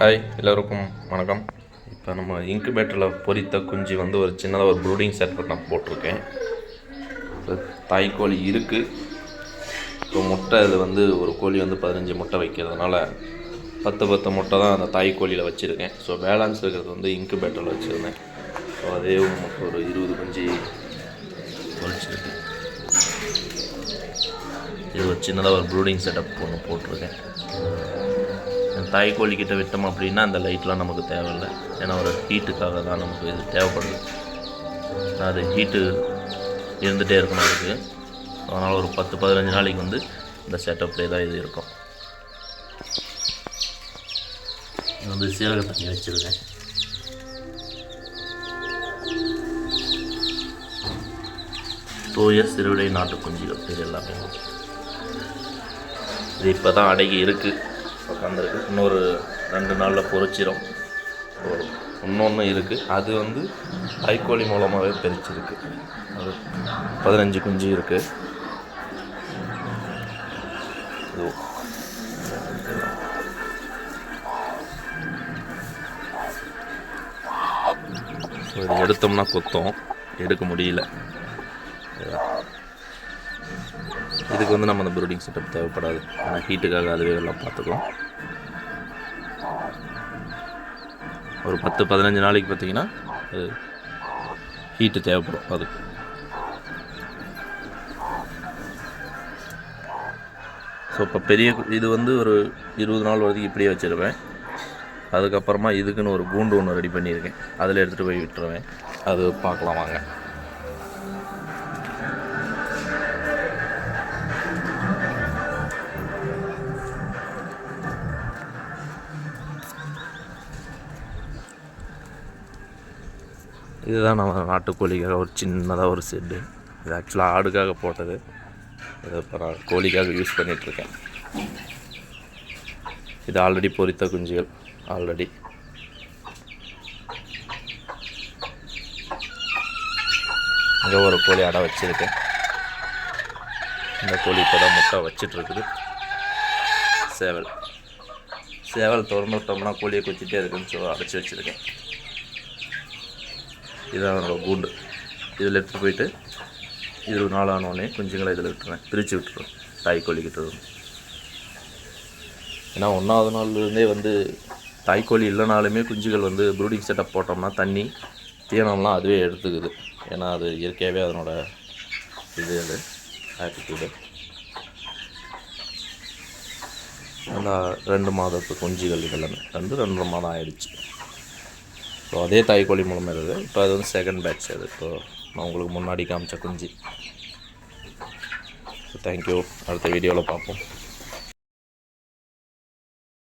Hi எல்லோருக்கும் வணக்கம். இப்போ நம்ம இன்குபேட்டரில் பொரித்த குஞ்சு வந்து ஒரு சின்னதாக ஒரு ப்ரூடிங் செட் நான் போட்டிருக்கேன். தாய்க்கோழி தாய் கோழி இருக்குது இப்போ முட்டை இது வந்து ஒரு கோழி வந்து பதினஞ்சு முட்டை வைக்கிறதுனால பத்து பத்து முட்டை தான் அந்த தாய் கோழியில் வச்சுருக்கேன். ஸோ பேலன்ஸ் இருக்கிறது வந்து இன்குபேட்டரில் வச்சுருந்தேன். ஸோ அதே நமக்கு ஒரு இருபது குஞ்சு பொரிச்சிருக்கேன். இது ஒரு சின்னதாக ஒரு ப்ரூடிங் செட்டப் ஒன்று போட்டிருக்கேன். தாய் கோழிக்கிட்ட விட்டோம் அப்படின்னா அந்த லைட்லாம் நமக்கு தேவையில்லை. ஏன்னா ஒரு ஹீட்டுக்காக தான் நமக்கு இது தேவைப்படுது. அது ஹீட்டு இருந்துகிட்டே இருக்கணும் அதுக்கு அதனால் ஒரு பத்து பதினஞ்சு நாளைக்கு வந்து இந்த செட்டப்லேயே தான் இது இருக்கும். வந்து சீரக தண்ணி வச்சுருக்கேன். தூய சிறுவிடை நாட்டு குஞ்சுகள் இது எல்லாமே. இது இப்போ தான் அடகி இருக்குது உட்காந்துருக்கு இன்னொரு ரெண்டு நாளில் பொரிச்சிரும் ஒரு இன்னொன்று இருக்குது அது வந்து கைக்கோழி மூலமாகவே பிரிச்சிருக்கு. அது பதினஞ்சு குஞ்சு இருக்குது இது எடுத்தோம்னா கொத்தம். எடுக்க முடியல. இதுக்கு வந்து நம்ம அந்த ப்ரூடிங் செட்டப் தேவைப்படாது. ஆனால் ஹீட்டுக்காக அதுவே எல்லாம் பார்த்துக்கலாம். ஒரு பத்து பதினஞ்சு நாளைக்கு பார்த்தீங்கன்னா அது ஹீட்டு தேவைப்படும் அதுக்கு ஸோ இப்போ பெரிய இது வந்து ஒரு இருபது நாள் வரைக்கும் இப்படியே வச்சுருவேன். அதுக்கப்புறமா இதுக்குன்னு ஒரு கூண்டு ஒன்று ரெடி பண்ணியிருக்கேன். அதில் எடுத்துகிட்டு போய் விட்டுருவேன். அது பார்க்கலாம் வாங்க. இதுதான் நம்ம நாட்டுக்கோழிக்காக ஒரு சின்னதாக ஒரு செட்டு இது ஆக்சுவலாக ஆடுக்காக போட்டது. இது இப்போ நான் கோழிக்காக யூஸ் பண்ணிகிட்ருக்கேன் இது ஆல்ரெடி பொரித்த குஞ்சுகள். ஆல்ரெடி இங்கே ஒரு கோழி அடை வச்சுருக்கேன். இந்த கோழி இப்போ தான் முட்டை வச்சிட்ருக்குது சேவல். சேவல் திறந்து விட்டோம்னா கோழியை குச்சிட்டே இருக்குன்னு சொல்லி அடைச்சி வச்சுருக்கேன். இதான் அதனோட கூண்டு. இதில் எடுத்துகிட்டு போயிட்டு இருபது நாள் நாளானோடனே குஞ்சுங்களை இதில் விட்டுருவேன். பிரித்து விட்டுருவேன். தாய் கோழிக்கிட்ட ஏன்னா ஒன்றாவது நாள்லேருந்தே வந்து தாய்க்கோழி இல்லைனாலுமே குஞ்சுகள் வந்து ப்ரூடிங் செட்டப் போட்டோம்னா தண்ணி தீவனம்லாம் அதுவே எடுத்துக்குது. ஏன்னா அது இயற்கையாகவே அதனோட இது அது ஆட்டிடியூடு நல்லா ரெண்டு மாதத்து குஞ்சுகள் இதெல்லாமே. ரெண்டு ரெண்டரை மாதம் ஆயிடுச்சு. ஸோ அதே தாய்க்கோழி மூலமாக இருக்குது இப்போ அது வந்து செகண்ட் பேட்ச் அது. இப்போ நான் உங்களுக்கு முன்னாடி காமிச்ச குஞ்சு. ஸோ தேங்க்யூ அடுத்த வீடியோவில் பார்ப்போம்.